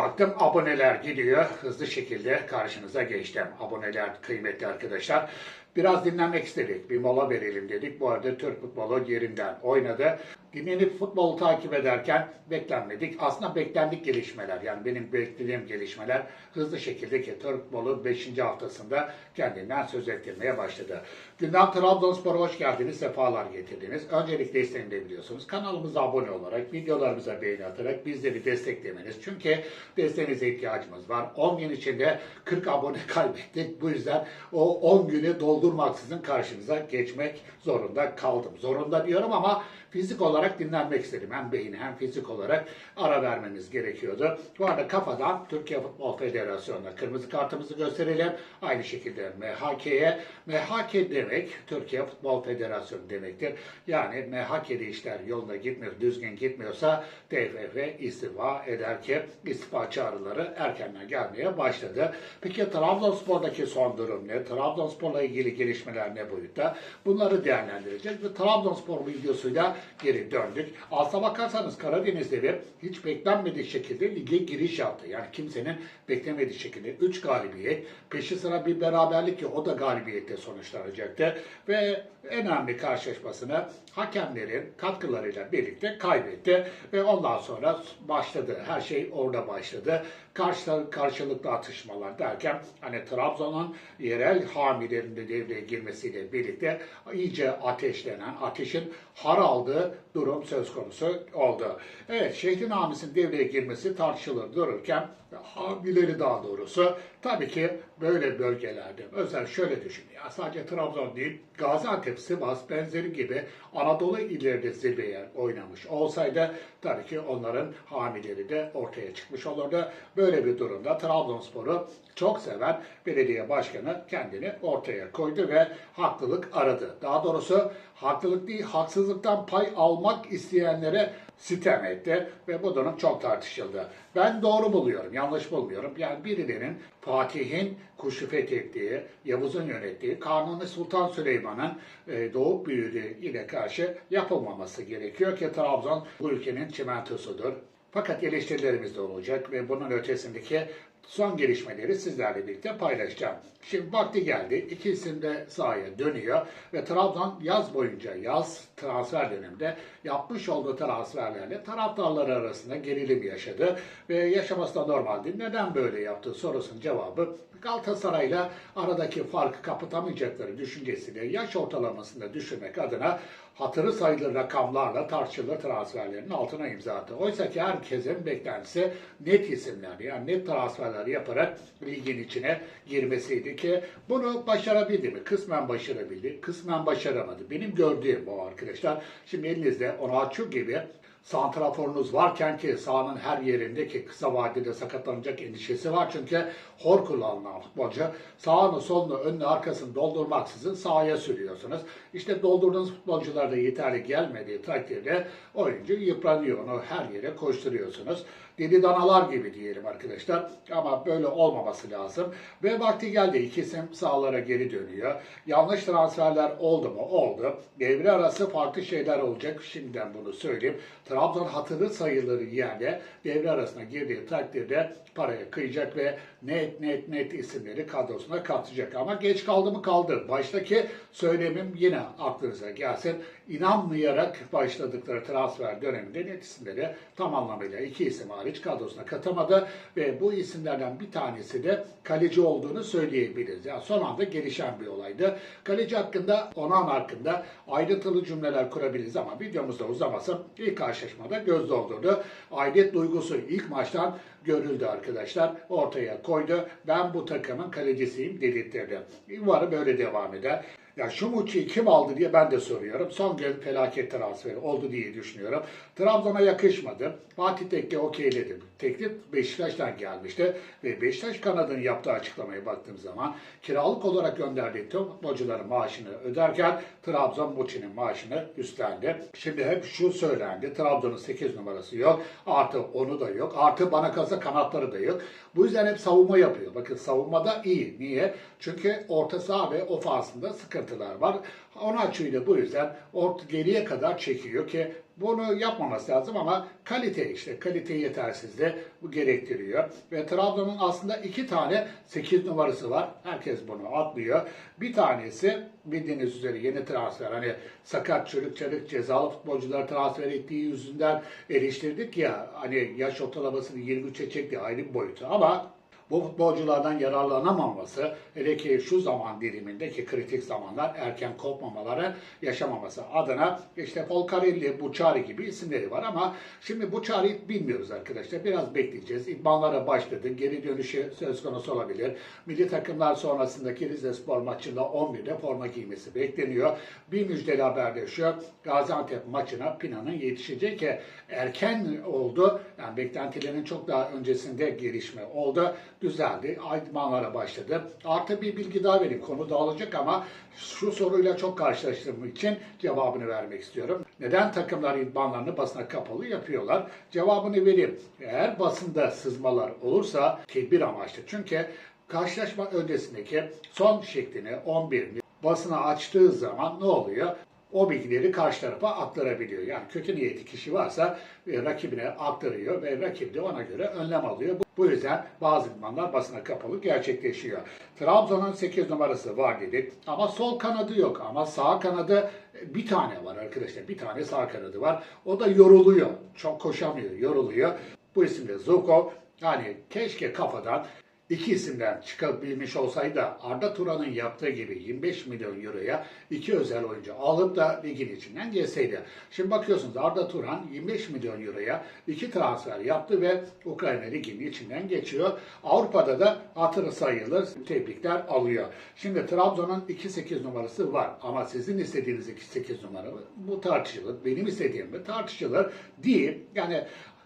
Baktım aboneler gidiyor. Hızlı şekilde karşınıza geçtim. Aboneler kıymetli arkadaşlar. Biraz dinlenmek istedik. Bir mola verelim dedik. Bu arada Türk futbolu yerinden oynadı. Dinlenip futbolu takip ederken beklenmedik. Aslında beklendik gelişmeler. Yani benim beklediğim gelişmeler hızlı şekilde ki futbolu 5. haftasında kendinden söz ettirmeye başladı. Gündem Trabzonspor'a hoş geldiniz. Sefalar getirdiniz. Öncelikle isteğimi de biliyorsunuz. Kanalımıza abone olarak, videolarımıza beğeni atarak bizleri desteklemeniz. Çünkü desteğinize ihtiyacımız var. 10 gün içinde 40 abone kaybettik. Bu yüzden o 10 günü doldurmaksızın karşınıza geçmek zorunda kaldım. Zorunda diyorum ama fizik olarak dinlenmek istedim. Hem beyin hem fizik olarak ara vermemiz gerekiyordu. Bu arada kafadan Türkiye Futbol Federasyonu'na kırmızı kartımızı gösterelim. Aynı şekilde MHK'ye. MHK demek Türkiye Futbol Federasyonu demektir. Yani MHK'de işler yolunda gitmiyor, düzgün gitmiyorsa TFF istifa eder ki istifa çağrıları erkenden gelmeye başladı. Peki Trabzonspor'daki son durum ne? Trabzonspor'la ilgili gelişmeler ne boyutta? Bunları değerlendireceğiz ve Trabzonspor videosuyla geri döndük. Aslına bakarsanız Karadeniz Devi hiç beklenmediği şekilde lige giriş yaptı. Yani kimsenin beklemediği şekilde 3 galibiyet, peşi sıra bir beraberlik ki o da galibiyette sonuçlanacaktı. Ve en önemli karşılaşmasını hakemlerin katkılarıyla birlikte kaybetti. Ve ondan sonra başladı. Her şey orada başladı. Karşı, karşılıklı atışmalar derken hani Trabzon'un yerel hamilerinde devreye girmesiyle birlikte iyice ateşlenen, ateşin har aldığı durum söz konusu oldu. Evet, şehrin hamisinin devreye girmesi tartışılır dururken hamileri daha doğrusu tabii ki böyle bölgelerde özel şöyle düşün ya sadece Trabzon değil Gaziantep, Sivas benzeri gibi Anadolu illerinde zirveye oynamış olsaydı tabii ki onların hamileri de ortaya çıkmış olurdu. Böyle bir durumda Trabzonspor'u çok seven belediye başkanı kendini ortaya koydu ve haklılık aradı. Daha doğrusu haklılık değil haksızlıktan pay almak isteyenlere sitem etti ve bu durum çok tartışıldı. Ben doğru buluyorum, yanlış bulmuyorum. Yani birilerinin Fatih'in kuşu fethettiği, Yavuz'un yönettiği, Kanuni Sultan Süleyman'ın e, doğup büyüdüğü ile karşı yapılmaması gerekiyor ki Trabzon bu ülkenin çimentosudur. Fakat eleştirilerimiz de olacak ve bunun ötesindeki son gelişmeleri sizlerle birlikte paylaşacağım. Şimdi vakti geldi. İki isim de sahaya dönüyor ve Trabzon yaz boyunca yaz transfer döneminde yapmış olduğu transferlerle taraftarlar arasında gerilim yaşadı ve yaşaması da normaldi. Neden böyle yaptığı sorusunun cevabı Galatasaray'la aradaki farkı kapatamayacakları düşüncesiyle yaş ortalamasında düşürmek adına hatırı sayılır rakamlarla tartışılır transferlerin altına imza attı. Oysa ki herkesin beklentisi net isimler yani net transferler yaparak ligin içine girmesiydi ki bunu başarabildi mi? Kısmen başarabildi, kısmen başaramadı. Benim gördüğüm bu arkadaşlar. Şimdi elinizde Onaçu gibi santraforunuz varken ki sahanın her yerinde ki kısa vadede sakatlanacak endişesi var. Çünkü hor kullanılan futbolcu sağını solunu önünü arkasını doldurmaksızın sahaya sürüyorsunuz. İşte doldurduğunuz futbolcular da yeterli gelmediği takdirde oyuncu yıpranıyor. Onu her yere koşturuyorsunuz. Deli danalar gibi diyelim arkadaşlar. Ama böyle olmaması lazım. Ve vakti geldi. İki isim sahalara geri dönüyor. Yanlış transferler oldu mu? Oldu. Devre arası farklı şeyler olacak. Şimdiden bunu söyleyeyim. Trabzon hatırı sayıları yerde devre arasına girdiği takdirde paraya kıyacak ve net net net isimleri kadrosuna katacak. Ama geç kaldı mı kaldı. Baştaki söylemim yine aklınıza gelsin. İnanmayarak başladıkları transfer döneminde net isimleri tam anlamıyla iki isim hariç kadrosuna katamadı ve bu isimlerden bir tanesi de kaleci olduğunu söyleyebiliriz. Yani son anda gelişen bir olaydı. Kaleci hakkında, Onan hakkında ayrıntılı cümleler kurabiliriz ama videomuzda uzamasın. İlk karşılaşmada göz doldurdu. Aidiyet duygusu ilk maçtan görüldü arkadaşlar. Ortaya koydu. Ben bu takımın kalecisiyim dedirtirdi. Umarım böyle devam eder. Ya şu Muçi'yi kim aldı diye ben de soruyorum. Son gün felaket transferi oldu diye düşünüyorum. Trabzon'a yakışmadı. Fatih Tekke okeyledi. Teklif Beşiktaş'tan gelmişti. Ve Beşiktaş kanadının yaptığı açıklamaya baktığım zaman kiralık olarak gönderdiği tüm futbolcuların maaşını öderken Trabzon Muçi'nin maaşını üstlendi. Şimdi hep şu söylendi. Trabzon'un 8 numarası yok. Artı onu da yok. Artı bana kalsa kanatları da yok. Bu yüzden hep savunma yapıyor. Bakın savunmada iyi. Niye? Çünkü orta saha ve ofansında sıkıntı sıkıntılar var. Onaçu'yu da bu yüzden ort geriye kadar çekiyor ki bunu yapmaması lazım ama kalite işte kalite yetersizliği bu gerektiriyor. Ve Trabzon'un aslında iki tane 8 numarası var. Herkes bunu atlıyor. Bir tanesi bildiğiniz üzere yeni transfer. Hani sakat çürük çarık cezalı futbolcular transfer ettiği yüzünden eleştirdik ya hani yaş ortalamasını 23'e çekti ayrı bir boyutu ama bu futbolculardan yararlanamaması, hele ki şu zaman dilimindeki kritik zamanlar erken kopmamaları yaşamaması adına işte Folcarelli, Bucari gibi isimleri var ama şimdi Bucari bilmiyoruz arkadaşlar. Biraz bekleyeceğiz. İdmanlara başladı. Geri dönüşü söz konusu olabilir. Milli takımlar sonrasındaki Rize Spor maçında 11'de forma giymesi bekleniyor. Bir müjdeli haber de şu. Gaziantep maçına Pina'nın yetişeceği ki erken oldu. Yani beklentilerin çok daha öncesinde gelişme oldu. Düzeldi. İdmanlara başladı. Artı bir bilgi daha vereyim. Konu dağılacak ama şu soruyla çok karşılaştığım için cevabını vermek istiyorum. Neden takımlar idmanlarını basına kapalı yapıyorlar? Cevabını vereyim. Eğer basında sızmalar olursa tedbir amaçlı. Çünkü karşılaşma öncesindeki son şeklini 11 basına açtığı zaman ne oluyor? O bilgileri karşı tarafa aktarabiliyor. Yani kötü niyetli kişi varsa e, rakibine aktarıyor ve rakip de ona göre önlem alıyor. Bu- Bu yüzden bazı idmanlar basına kapalı gerçekleşiyor. Trabzon'un 8 numarası var dedik ama sol kanadı yok ama sağ kanadı e, bir tane var arkadaşlar. Bir tane sağ kanadı var. O da yoruluyor. Çok koşamıyor, yoruluyor. Bu isim de Zuko. Yani keşke kafadan İki isimden çıkabilmiş olsaydı da Arda Turan'ın yaptığı gibi 25 milyon euroya iki özel oyuncu alıp da ligin içinden geçseydi. Şimdi bakıyorsunuz Arda Turan 25 milyon euroya iki transfer yaptı ve Ukrayna liginin içinden geçiyor. Avrupa'da da hatırı sayılır tebrikler alıyor. Şimdi Trabzon'un 2-8 numarası var ama sizin istediğiniz 2-8 numara bu tartışılır. Benim istediğim de tartışılır değil. Yani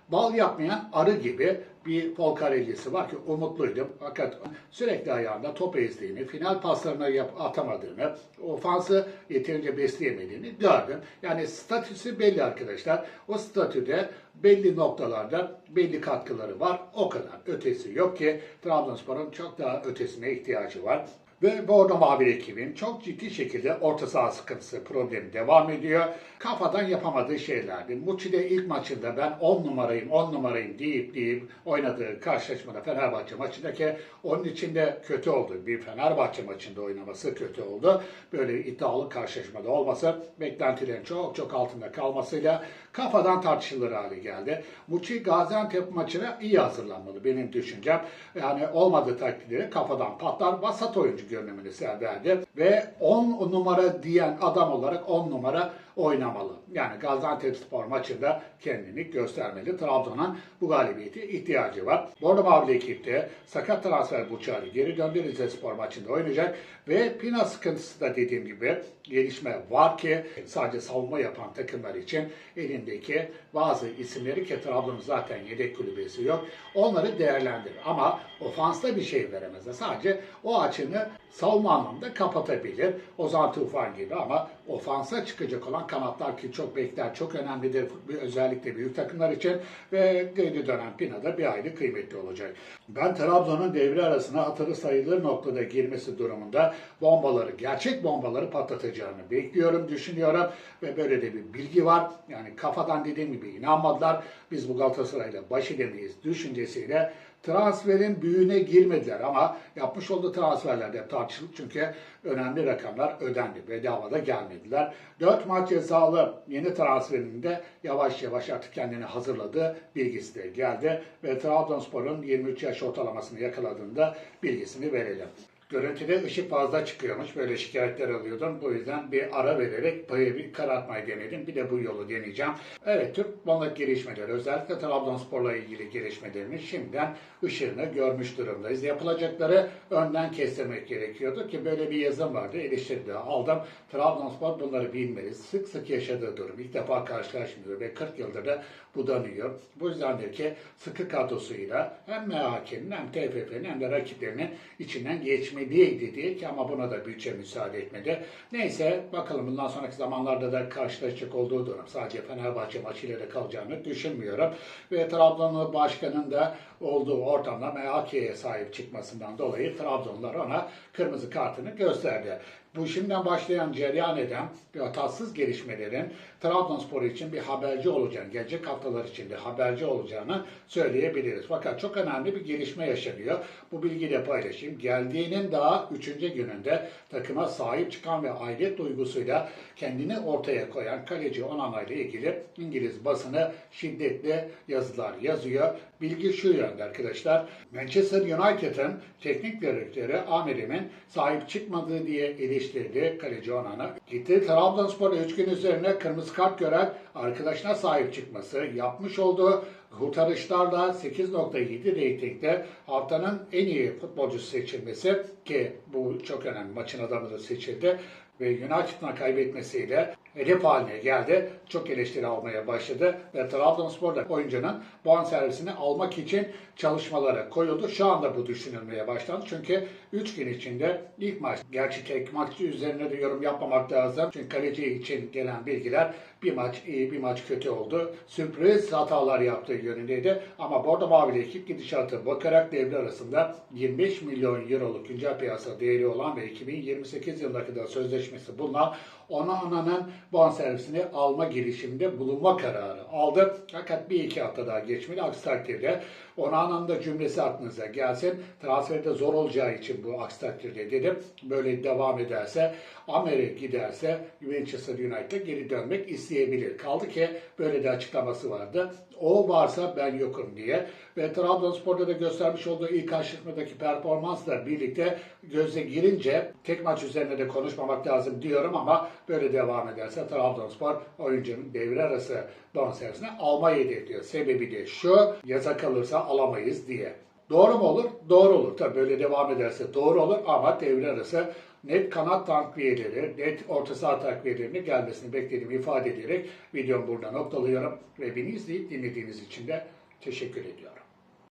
bal yapmayan arı gibi bir Folcarelli'si var ki umutluydum. Fakat sürekli ayağında top ezdiğini, final paslarını yap, atamadığını, ofansı yeterince besleyemediğini gördüm. Yani statüsü belli arkadaşlar. O statüde belli noktalarda belli katkıları var. O kadar. Ötesi yok ki Trabzonspor'un çok daha ötesine ihtiyacı var. Ve Bordo Mavi ekibin çok ciddi şekilde orta saha sıkıntısı problemi devam ediyor. Kafadan yapamadığı şeylerdi. Muçi'de ilk maçında ben 10 numarayım, 10 numarayım deyip deyip oynadığı karşılaşmada Fenerbahçe maçındaki onun içinde kötü oldu. Bir Fenerbahçe maçında oynaması kötü oldu. Böyle iddialı karşılaşmada olması beklentilerin çok çok altında kalmasıyla kafadan tartışılır hale geldi. Muçi Gaziantep maçına iyi hazırlanmalı benim düşüncem. Yani olmadığı takdirde kafadan patlar vasat oyuncu görünümünü serverdi. Ve 10 numara diyen adam olarak 10 numara oynamalı. Yani Gaziantep Spor maçında kendini göstermeli. Trabzon'un bu galibiyete ihtiyacı var. Bordo Mavili ekipte sakat transfer Buçari geri döndü. Rize Spor maçında oynayacak. Ve Pina sıkıntısı da dediğim gibi gelişme var ki sadece savunma yapan takımlar için elindeki bazı isimleri ki Trabzon'un zaten yedek kulübesi yok. Onları değerlendirir. Ama ofansta bir şey veremezler. Sadece o açını savunma anlamda kapatabilir. Ozan Tufan gibi ama ofansa çıkacak olan kanatlar ki çok bekler, çok önemlidir özellikle büyük takımlar için ve geri dönen Pina da bir ayrı kıymetli olacak. Ben Trabzon'un devre arasına hatırı sayılır noktada girmesi durumunda bombaları, gerçek bombaları patlatacağını bekliyorum, düşünüyorum ve böyle de bir bilgi var. Yani kafadan dediğim gibi inanmadılar. Biz bu Galatasaray'la baş edemeyiz düşüncesiyle transferin büyüğüne girmediler ama yapmış olduğu transferlerde hep tartışıldı çünkü önemli rakamlar ödendi. Bedavada gelmediler. 4 maç cezalı yeni transferinde yavaş yavaş artık kendini hazırladığı bilgisi de geldi ve Trabzonspor'un 23 yaş ortalamasını yakaladığında bilgisini verelim. Görüntüde ışık fazla çıkıyormuş. Böyle şikayetler alıyordum. Bu yüzden bir ara vererek payı bir karartmayı denedim. Bir de bu yolu deneyeceğim. Evet Türk futbolundaki gelişmeler özellikle Trabzonspor'la ilgili gelişmelerini şimdiden ışığını görmüş durumdayız. Yapılacakları önden kestirmek gerekiyordu ki böyle bir yazım vardı. Eleştiri de aldım. Trabzonspor bunları bilmeli. Sık sık yaşadığı durum. İlk defa karşılaşmıyor ve 40 yıldır da budanıyor. Bu yüzdendir ki sıkı kadrosuyla hem MHK'nin hem TFF'nin hem de rakiplerinin içinden geçmeyi gitmeliydi diye ki ama buna da bütçe müsaade etmedi. Neyse bakalım bundan sonraki zamanlarda da karşılaşacak olduğu durum. Sadece Fenerbahçe maçıyla da kalacağını düşünmüyorum. Ve Trabzonlu başkanın da olduğu ortamda MHK'ye sahip çıkmasından dolayı Trabzonlar ona kırmızı kartını gösterdi. Bu şimdiden başlayan cereyan eden ve tatsız gelişmelerin Trabzonspor için bir haberci olacağını, gelecek haftalar için de haberci olacağını söyleyebiliriz. Fakat çok önemli bir gelişme yaşanıyor. Bu bilgiyi de paylaşayım. Geldiğinin daha 3. gününde takıma sahip çıkan ve aidiyet duygusuyla kendini ortaya koyan kaleci Onana ile ilgili İngiliz basını şiddetli yazılar yazıyor. Bilgi şu yönde arkadaşlar. Manchester United'ın teknik direktörü Amir'in sahip çıkmadığı diye eleştirdi kaleci Onana. Gitti Trabzonspor'da 3 gün üzerine kırmızı kart gören arkadaşına sahip çıkması yapmış olduğu kurtarışlarla 8.7 reytingde haftanın en iyi futbolcusu seçilmesi ki bu çok önemli maçın adamı da seçildi ve United'ın kaybetmesiyle hedef haline geldi. Çok eleştiri almaya başladı ve Trabzonspor'da oyuncunun puan servisini almak için çalışmalara koyuldu. Şu anda bu düşünülmeye başlandı. Çünkü 3 gün içinde ilk maç, gerçi tek maç üzerine de yorum yapmamak lazım. Çünkü kaleci için gelen bilgiler bir maç iyi, bir maç kötü oldu. Sürpriz hatalar yaptığı yönündeydi. Ama Bordo Mavili ekip gidişatı bakarak devre arasında 25 milyon euroluk güncel piyasa değeri olan ve 2028 yılına kadar sözleşmesi bulunan Onana'nın bonservisini alma girişiminde bulunma kararı aldı. Fakat bir iki hafta daha geçmeli. Aksi takdirde Onana'nın da cümlesi aklınıza gelsin. Transferde zor olacağı için bu aksi takdirde dedim. Böyle devam ederse Amer'e giderse Manchester United'a geri dönmek isteyebilir. Kaldı ki böyle de açıklaması vardı. O varsa ben yokum diye. Ve Trabzonspor'da da göstermiş olduğu ilk karşılaşmadaki performansla birlikte göze girince tek maç üzerine de konuşmamak lazım diyorum ama böyle devam ederse Trabzonspor oyuncunun devre arası bonservisini almayı hedefliyor. Sebebi de şu, yaza kalırsa alamayız diye. Doğru mu olur? Doğru olur. Tabii böyle devam ederse doğru olur ama devre arası net kanat takviyeleri, net orta saha takviyelerinin gelmesini beklediğimi ifade ederek videomu burada noktalıyorum ve beni izleyip dinlediğiniz için de teşekkür ediyorum.